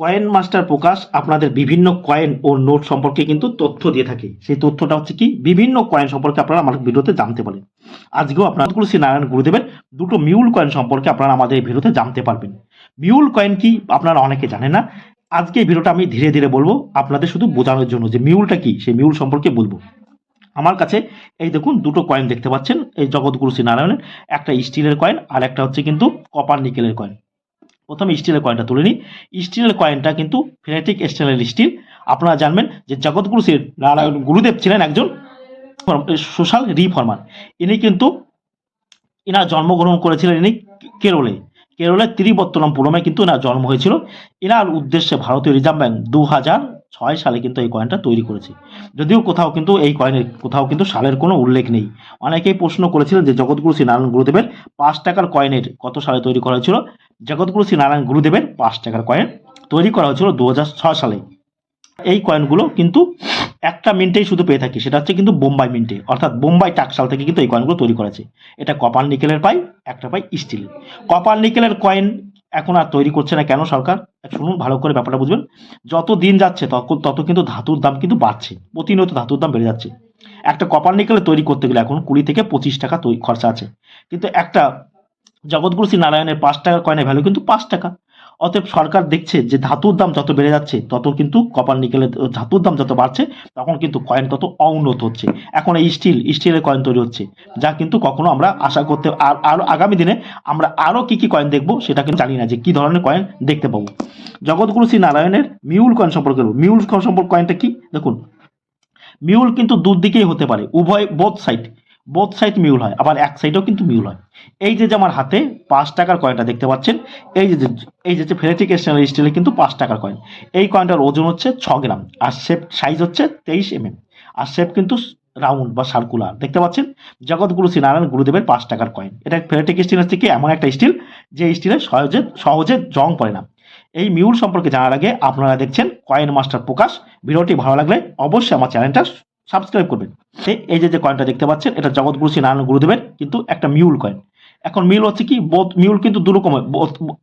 Coin master প্রকাশ আপনাদের বিভিন্ন coin ও note সম্পর্কে কিন্তু তথ্য দিয়ে থাকে। সেই তথ্যটা হচ্ছে কি, বিভিন্ন কয়েন সম্পর্কে আপনারা আমার ভিডিওতে জানতে পারেন। আজকেও আপনারা শ্রী নারায়ণ গুরুদেবের দুটো মিউল কয়েন সম্পর্কে আপনারা আমাদের এই ভিডিওতে জানতে পারবেন। মিউল কয়েন কি আপনারা অনেকে জানেন না। আজকে এই ভিডিওটা আমি ধীরে ধীরে বলব, আপনাদের শুধু বোঝানোর জন্য যে মিউলটা কি, সেই মিউল সম্পর্কে বলব। আমার কাছে এই দেখুন দুটো কয়েন দেখতে পাচ্ছেন, এই জগৎগুরু শ্রী নারায়ণের, একটা স্টিলের কয়েন আর একটা হচ্ছে কিন্তু কপার নিকেলের কয়েন প্রথমে স্টিলের কয়েনটা তুলে নিই। স্টিলের কয়েনটা কিন্তু ফেনেটিক স্টিলের স্টিল আপনারা জানবেন যে জগৎগুরু শ্রী নারায়ণ গুরুদেব ছিলেন একজন সোশ্যাল রিফর্মার। ইনি কিন্তু ইনার জন্মগ্রহণ করেছিলেন ইনি কেরলে। কেরলের ত্রিবত্তনমপুরমে কিন্তু এনার জন্ম হয়েছিল। এনার উদ্দেশ্যে ভারতীয় রিজার্ভ ব্যাঙ্ক দু হাজার ছয় সালে কিন্তু এই কয়েনটা তৈরি করেছে। যদিও কোথাও কিন্তু এই কয়েনের কোথাও কিন্তু সালের কোনো উল্লেখ নেই। অনেকেই প্রশ্ন করেছিলেন যে জগৎগুরু শ্রী নারায়ণ গুরুদেবের পাঁচ টাকার কয়েনের কত সালে তৈরি করা হয়েছিল? জগৎগুরু শ্রী নারায়ণ গুরুদেবের পাঁচ টাকার কয়েন তৈরি করা হয়েছিল দু হাজার ছয় সালে। এই কয়েনগুলো কিন্তু একটা মিন্টেই শুধু পেয়ে থাকি, সেটা হচ্ছে কিন্তু বোম্বাই মিন্টে অর্থাৎ বোম্বাই টাকশাল থেকে কিন্তু এই কয়েনগুলো তৈরি করেছে। এটা কপার নিকেলের পাই, একটা পাই স্টিলের কপার নিকেলের কয়েন এখন আর তৈরি করছে না কেন সরকার? শুনুন, ভালো করে ব্যাপারটা বুঝবেন। যত দিন যাচ্ছে, তত তত কিন্তু ধাতুর দাম কিন্তু বাড়ছে, প্রতিনিয়ত ধাতুর দাম বেড়ে যাচ্ছে। একটা কপার নিকেলে তৈরি করতে গেলে এখন কুড়ি থেকে পঁচিশ টাকা খরচা আছে। কিন্তু একটা জগৎগুরু শ্রী নারায়ণের পাঁচ টাকার কয়েনের ভ্যালু কিন্তু পাঁচ টাকা। অতএব সরকার দেখছে যে ধাতুর দাম যত বেড়ে যাচ্ছে, তত কিন্তু কপার নিকেলের ধাতুর দাম যত বাড়ছে, তখন কিন্তু কয়েন তত অউন্নত হচ্ছে। এখন এই স্টিল স্টিলের কয়েন তৈরি হচ্ছে, যা কিন্তু কখনো আমরা আশা করতে আর আরও আগামী দিনে আমরা আরও কি কি কয়েন দেখব সেটা কিন্তু জানি না যে কি ধরনের কয়েন দেখতে পাবো। জগৎগুরু শ্রী নারায়ণের মিউল কয়েন সম্পর্কে। মিউল কয়েন সম্পর্কে কয়েনটা কি? দেখুন মিউল কিন্তু দুদিকেই হতে পারে, উভয় both side both side mule হয়, আবার এক সাইডেও কিন্তু মিউল হয়। এই যে যে আমার হাতে পাঁচ টাকার কয়েনটা দেখতে পাচ্ছেন, এই যে এই যে ফেনেটিক স্টেনলেস স্টিলের কিন্তু পাঁচ টাকার কয়েন এই কয়েনটার ওজন হচ্ছে ছ গ্রাম, আর শেপ সাইজ হচ্ছে তেইশ এম আর শেপ কিন্তু রাউন্ড বা সার্কুলার দেখতে পাচ্ছেন? জগৎগুরু শ্রী নারায়ণ গুরুদেবের পাঁচ টাকার কয়েন এটা ফেনেটিক স্টিলের থেকে এমন একটা স্টিল যে স্টিলে সহজে সহজে জং পড়ে না। এই মিউল সম্পর্কে জানার আগে আপনারা দেখছেন কয়েন মাস্টার প্রকাশ। ভিডিওটি ভালো লাগলে অবশ্যই আমার চ্যানেলটা সাবস্ক্রাইব করবেন। এই- যে যে কয়েনটা দেখতে পাচ্ছেন, এটা জগৎগুরু শ্রী নারায়ণ গুরুদেবের কিন্তু একটা মিউল কয়েন এখন মিউল হচ্ছে কি বোথ মিউল কিন্তু দু রকম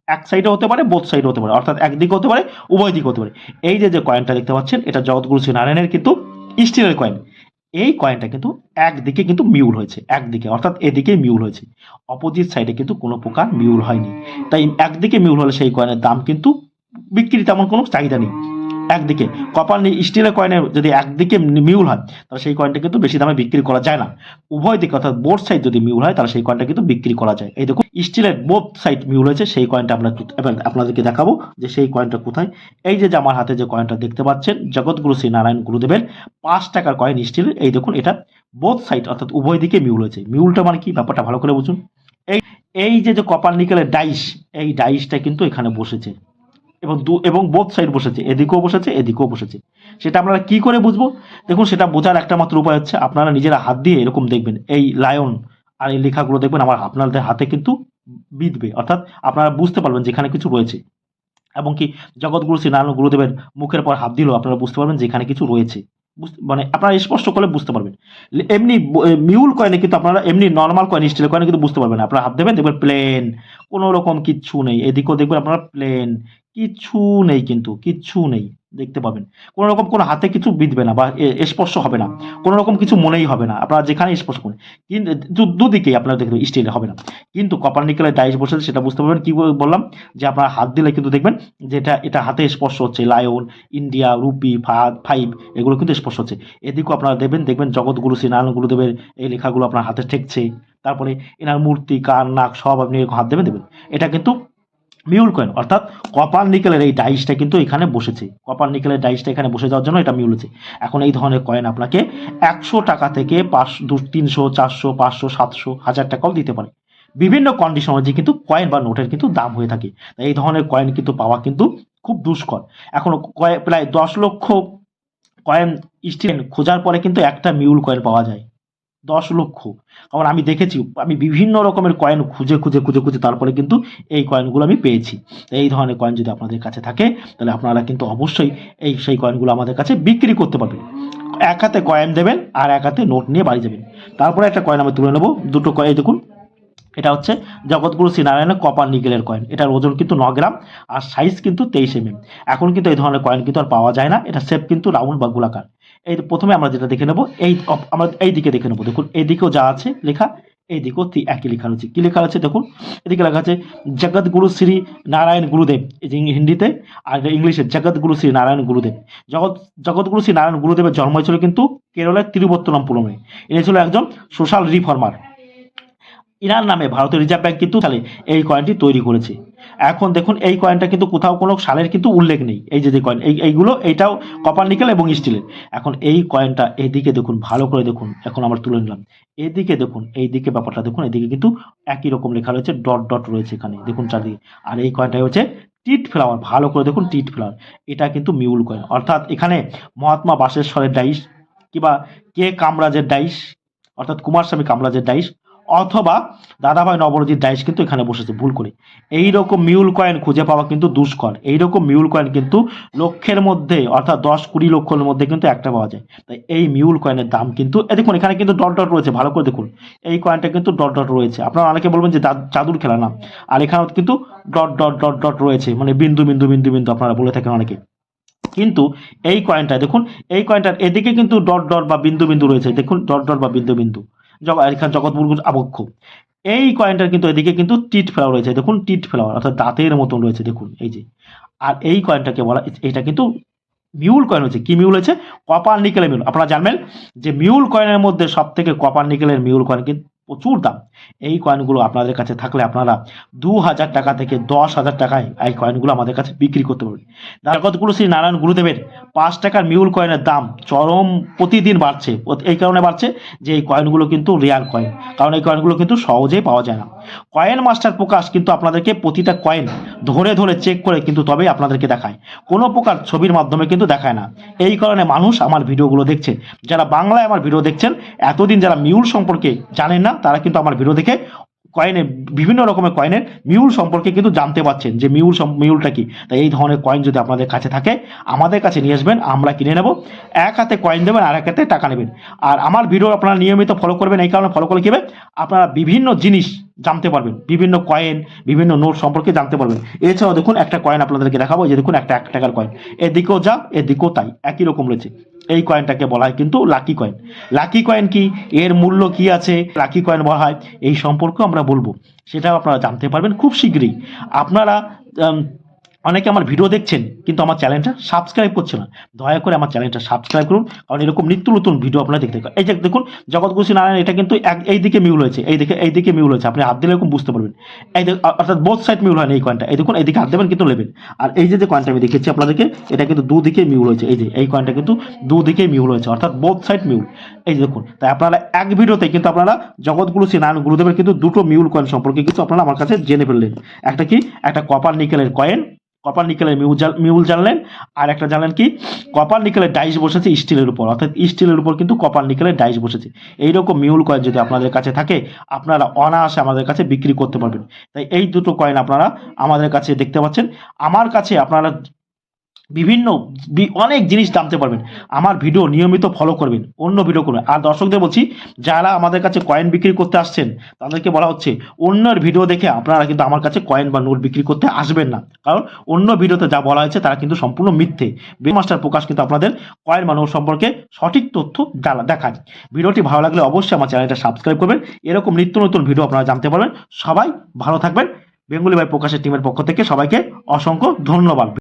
এক সাইডে হতে পারে বোথ সাইডে হতে পারে, অর্থাৎ একদিকে হতে পারে, উভয় দিকে হতে পারে। এই যে যে কয়েনটা দেখতে পাচ্ছেন, এটা জগৎগুরু শ্রী নারায়ণের কিন্তু স্টিলের কয়েন এই কয়েনটা কিন্তু একদিকে কিন্তু মিউল হয়েছে, একদিকে, অর্থাৎ এদিকে মিউল হয়েছে। অপোজিট সাইডে কিন্তু কোনো প্রকার মিউল হয়নি। তাই একদিকে মিউল হলে সেই কয়েনের দাম কিন্তু বিক্রি তেমন কোনো চাহিদা নেই। একদিকে। কপার স্টিলের কয়েনের যদি একদিকে মিউল হয়, তাহলে সেই কয়েনটা কিন্তু বেশি দামে বিক্রি করা যায় না। উভয় দিকে অর্থাৎ বোর্ড সাইড যদি মিউল হয়, তাহলে সেই কয়েনটা কিন্তু বিক্রি করা যায়। এই দেখুন স্টিলের বোথ সাইড মিউল হয়েছে, সেই কয়েনটা আমরা আপনাদেরকে দেখাবো যে সেই কয়েনটা কোথায়। এই যে যে আমার হাতে যে কয়েনটা দেখতে পাচ্ছেন, জগৎগুরু শ্রী নারায়ণ গুরুদেবের পাঁচ টাকার কয়েন স্টিলের এই দেখুন, এটা বোথ সাইড অর্থাৎ উভয় দিকে মিউল হয়েছে। মিউলটা মানে কি? ব্যাপারটা ভালো করে বুঝুন। এই এই যে যে কপার নিকেলের ডাইস এই ডাইসটা কিন্তু এখানে বসেছে। এবং দু, এবং বোথ সাইড বসেছে, এদিকেও বসেছে এদিকেও বসেছে। সেটা আপনারা কি করে বুঝব? দেখুন, সেটা বোঝার একটা মাত্র উপায় হচ্ছে, আপনারা নিজেরা হাত দিয়ে এরকম দেখবেন। এই লায়ন আর এই লেখাগুলো দেখবেন, আমার আপনাদের হাতে কিন্তু বিঁধবে। অর্থাৎ আপনারা বুঝতে পারবেন যেখানে কিছু রয়েছে। এবং কি জগৎগুরু শ্রী নারায়ণ গুরুদেবের মুখের পর হাত দিলেও আপনারা বুঝতে পারবেন যে এখানে কিছু রয়েছে। মানে আপনারা স্পষ্ট করে বুঝতে পারবেন। এমনি মিউল কয়েনে কিন্তু আপনারা এমনি নর্মাল কয়েন স্টিলের কয়েনে কিন্তু বুঝতে পারবেন। আপনারা হাত দেবেন, দেখবেন প্লেন কোনো রকম কিচ্ছু নেই। এদিকেও দেখবেন আপনারা প্লেন কিচ্ছু নেই কিন্তু কিচ্ছু নেই, দেখতে পাবেন। কোনো রকম কোনো হাতে কিছু বিঁধবে না বা স্পর্শ হবে না। কোনো রকম কিছু মনেই হবে না। আপনারা যেখানে স্পর্শ করেন কিন্তু দুদিকেই আপনারা দেখবেন স্টিলে হবে না। কিন্তু কপার নিকেলের ডাইস বসেছে, সেটা বুঝতে পারবেন। কি বললাম? যে আপনারা হাত দিলে কিন্তু দেখবেন যে এটা এটা হাতে স্পর্শ হচ্ছে। লায়ন ইন্ডিয়া রুপি ফাদ ফাইভ এগুলো কিন্তু স্পর্শ হচ্ছে। এদিকেও আপনারা দেখবেন দেখবেন জগৎগুরু, শ্রী নারায়ণ গুরুদেবের এই লেখাগুলো আপনার হাতে ঠেকছে। তারপরে এনার মূর্তি, কান, নাক সব আপনি হাত দেবেন দেবেন। এটা কিন্তু মিউল কয়েন, অর্থাৎ কপার নিকেলের এই ডাইসটা কিন্তু এখানে বসেছে। কপার নিকেলের ডাইসটা এখানে বসে যাওয়ার জন্য এটা মিউল হচ্ছে এখন এই ধরনের কয়েন আপনাকে একশো টাকা থেকে পাঁচশো দু, তিনশো, চারশো, পাঁচশো, সাতশো হাজার টাকাও দিতে পারে। বিভিন্ন কন্ডিশন অনুযায়ী কিন্তু কয়েন বা নোটের কিন্তু দাম হয়ে থাকে। এই ধরনের কয়েন কিন্তু পাওয়া কিন্তু খুব দুষ্কর। এখন প্রায় দশ লক্ষ কয়েন স্টিল খোঁজার পরে কিন্তু একটা মিউল কয়েন পাওয়া যায়। দশ লক্ষ। কারণ আমি দেখেছি, আমি বিভিন্ন রকমের কয়েন খুঁজে খুঁজে খুঁজে খুঁজে তারপরে কিন্তু এই কয়েনগুলো আমি পেয়েছি। এই ধরনের কয়েন যদি আপনাদের কাছে থাকে, তাহলে আপনারা কিন্তু অবশ্যই এই, সেই কয়েনগুলো আমাদের কাছে বিক্রি করতে পারবেন। এক হাতে কয়েন দেবেন আর এক হাতে নোট নিয়ে বাড়ি যাবেন। তারপরে একটা কয়েন আমি তুলে নেব। দুটো কয়েন দেখুন এটা হচ্ছে জগৎগুরু শ্রীনারায়ণের কপার নিকেলের কয়েন এটার ওজন কিন্তু ন গ্রাম, আর সাইজ কিন্তু তেইশ এম এখন কিন্তু এই ধরনের কয়েন কিন্তু আর পাওয়া যায় না, এটা শেপ কিন্তু রাউন্ড বা গোলাকার। এই প্রথমে আমরা যেটা দেখে নেব, এই আমরা এই দিকে দেখে নেব। দেখুন, এই দিকেও যা আছে লেখা, এই দিকেও একই লেখা রয়েছে। কি লেখা আছে দেখুন, এদিকে লেখা আছে, জগৎগুরু শ্রী নারায়ণ গুরুদেব এই যে হিন্দিতে, আর ইংলিশে, জগৎগুরু শ্রী নারায়ণ গুরুদেব জগৎ, জগৎগুরু শ্রী নারায়ণ গুরুদেবের জন্ম হয়েছিল কিন্তু কেরলের তিরুবত্তনমপুরমে ইনি ছিল একজন সোশ্যাল রিফর্মার ইনার নামে ভারতীয় রিজার্ভ ব্যাংক কিন্তু তাহলে এই কয়েনটি তৈরি করেছে। এখন দেখুন, এই কয়েনটা কিন্তু কোথাও কোনো সালের কিন্তু উল্লেখ নেই। এই যে যে কয়েন এই, এইগুলো, এইটাও কপার নিকেল এবং স্টিলের এখন এই কয়েনটা এইদিকে দেখুন, ভালো করে দেখুন, এখন আমরা তুলে নিলাম। এদিকে দেখুন, এই দিকে ব্যাপারটা দেখুন, এদিকে কিন্তু একই রকম লেখা রয়েছে ডট ডট রয়েছে এখানে। দেখুন চারদিকে। আর এই কয়েনটা হচ্ছে টিট ফ্লাওয়ার ভালো করে দেখুন টিট ফ্লাওয়ার এটা কিন্তু মিউল কয়েন অর্থাৎ এখানে মহাত্মা বাসেশ্বরের ডাইস কিংবা কে কামরাজের ডাইস অর্থাৎ কুমারস্বামী কামরাজের ডাইস অথবা দাদাভাই নবরজির ডাইস কিন্তু এখানে বসেছে, ভুল করে। এই রকম মিউল কয়েন খুঁজে পাওয়া কিন্তু দুষ্কর। এই রকম মিউল কয়েন কিন্তু লক্ষের মধ্যে, অর্থাৎ দশ কুড়ি লক্ষের মধ্যে কিন্তু একটা পাওয়া যায়। তাই এই মিউল কয়েনের দাম কিন্তু দেখুন, এখানে কিন্তু ডট ডট রয়েছে, ভালো করে দেখুন। এই কয়েনটা কিন্তু ডট ডট রয়েছে। আপনারা অনেকে বলবেন যে চাদুর খেলা না। আর এখানেও কিন্তু ডট ডট ডট ডট রয়েছে। মানে বিন্দু বিন্দু বিন্দু বিন্দু আপনারা বলে থাকেন অনেকে। কিন্তু এই কয়েনটা দেখুন, এই কয়েনটার এদিকে কিন্তু ডট ডট বা বিন্দু বিন্দু রয়েছে। দেখুন ডট ডট বা বিন্দু বিন্দু। এখানে জগৎপুর আবক্ষ। এই কয়েনটার কিন্তু এদিকে কিন্তু টিট ফ্লাওয়ার রয়েছে, দেখুন টিট ফ্লাওয়ার অর্থাৎ দাঁতের মতন রয়েছে, দেখুন, এই যে। আর এই কয়েনটাকে বলা এটা কিন্তু মিউল কয়েন হচ্ছে কি মিউল হয়েছে? কপার নিকেলের মিউল আপনারা জানবেন যে মিউল কয়েনের মধ্যে সব থেকে কপার নিকেলের মিউল কয়েন কিন্তু প্রচুর দাম। এই কয়েনগুলো আপনাদের কাছে থাকলে আপনারা দু হাজার টাকা থেকে দশ হাজার টাকায় এই কয়েনগুলো আমাদের কাছে বিক্রি করতে পারবেন। জগৎগুরু শ্রী নারায়ণ গুরুদেবের পাঁচ টাকার মিউল কয়েনের দাম চরম প্রতিদিন বাড়ছে। এই কারণে বাড়ছে যে এই কয়েনগুলো কিন্তু রেয়ার কয়েন কারণ এই কয়েনগুলো কিন্তু সহজেই পাওয়া যায় না। কয়েন মাস্টার প্রকাশ কিন্তু আপনাদেরকে প্রতিটা কয়েন ধরে ধরে চেক করে কিন্তু তবেই আপনাদেরকে দেখায়। কোনো প্রকার ছবির মাধ্যমে কিন্তু দেখায় না। এই কারণে মানুষ আমার ভিডিওগুলো দেখছে। যারা বাংলায় আমার ভিডিও দেখছেন, এতদিন যারা মিউল সম্পর্কে জানেন না তারা কিন্তু আমার ভিডিও দেখে কয়েনের বিভিন্ন রকমের কয়েনের মিউল সম্পর্কে কিন্তু জানতে পারছেন যে মিউল মিউলটা কি? তাই এই ধরনের কয়েন যদি আপনাদের কাছে থাকে, আমাদের কাছে নিয়ে আসবেন, আমরা কিনে নেব। এক হাতে কয়েন দেবেন, আর এক হাতে টাকা নেবেন। আর আমার ভিডিও আপনারা নিয়মিত ফলো করবেন, এই কারণে ফলো করলে কী আপনারা বিভিন্ন জিনিস জানতে পারবেন। বিভিন্ন কয়েন বিভিন্ন নোট সম্পর্কে জানতে পারবেন। এছাড়াও দেখুন, একটা কয়েন আপনাদেরকে দেখাবো যে দেখুন, একটা এক টাকার কয়েন এদিকেও যা, এদিকেও তাই। একই রকম রয়েছে। এই কয়েনটাকে বলা হয়, কিন্তু লাকি কয়েন লাকি কয়েন কি? এর মূল্য কি আছে? লাকি কয়েন বলা হয়, এই সম্পর্কে আমরা বলব। সেটাও আপনারা জানতে পারবেন খুব শীঘ্রই। আপনারা অনেকে আমার ভিডিও দেখছেন, কিন্তু আমার চ্যানেলটা সাবস্ক্রাইব করছে না। দয়া করে আমার চ্যানেলটা সাবস্ক্রাইব করুন, কারণ এরকম নিত্য নতুন ভিডিও আপনারা দেখতে পাবেন এই যে দেখুন জগৎগুরু নারায়ণ, এটা কিন্তু এক এই দিকে মিউল হয়েছে, এই দিকে এই দিকে মিউল হয়েছে। আপনি হাত দিলে এরকম বুঝতে পারবেন। এই অর্থাৎ বোথ সাইড মিউল হয় এই কয়েনটা এই দেখুন এইদিকে হাত দেবেন, কিন্তু নেবেন। আর এই যে যে কয়েনটা আমি দেখেছি আপনাদেরকে, এটা কিন্তু দুদিকে মিউল হয়েছে। এই যে, এই কয়েনটা কিন্তু দুদিকে মিউল হয়েছে, অর্থাৎ বোথ সাইড মিউল। এই যে দেখুন, তাই আপনারা এক ভিডিওতে কিন্তু আপনারা জগৎগুরু শ্রী নারায়ণ গুরুদেবের কিন্তু দুটো মিউল কয়েন সম্পর্কে কিন্তু আপনারা আমার কাছে জেনে ফেললেন। একটা কি? একটা কপার নিকেলের কয়েন কপার নিকেলের মিউল মিউল জানলেন। আর একটা জানলেন কি? কপার নিকেলের ডাইস বসেছে স্টিলের উপর। অর্থাৎ স্টিলের উপর কিন্তু কপার নিকেলের ডাইস বসেছে। এইরকম মিউল কয়েন যদি আপনাদের কাছে থাকে, আপনারা অনায়াসে আমাদের কাছে বিক্রি করতে পারবেন। তাই এই দুটো কয়েন আপনারা আমাদের কাছে দেখতে পাচ্ছেন। আমার কাছে আপনারা বিভিন্ন অনেক জিনিস জানতে পারবেন। আমার ভিডিও নিয়মিত ফলো করবেন, অন্য ভিডিও করবেন। আর দর্শকদের বলছি, যারা আমাদের কাছে কয়েন বিক্রি করতে আসছেন, তাদেরকে বলা হচ্ছে, অন্যের ভিডিও দেখে আপনারা কিন্তু আমার কাছে কয়েন বা নোট বিক্রি করতে আসবেন না। কারণ অন্য ভিডিওতে যা বলা হয়েছে, তারা কিন্তু সম্পূর্ণ মিথ্যে। মাস্টার প্রকাশ কিন্তু আপনাদের কয়েন বা নোট সম্পর্কে সঠিক তথ্য দেখায়। ভিডিওটি ভালো লাগলে অবশ্যই আমার চ্যানেলটা সাবস্ক্রাইব করবেন। এরকম নিত্য নতুন ভিডিও আপনারা জানতে পারবেন। সবাই ভালো থাকবেন। বেঙ্গলি ভাই প্রকাশের টিমের পক্ষ থেকে সবাইকে অসংখ্য ধন্যবাদ।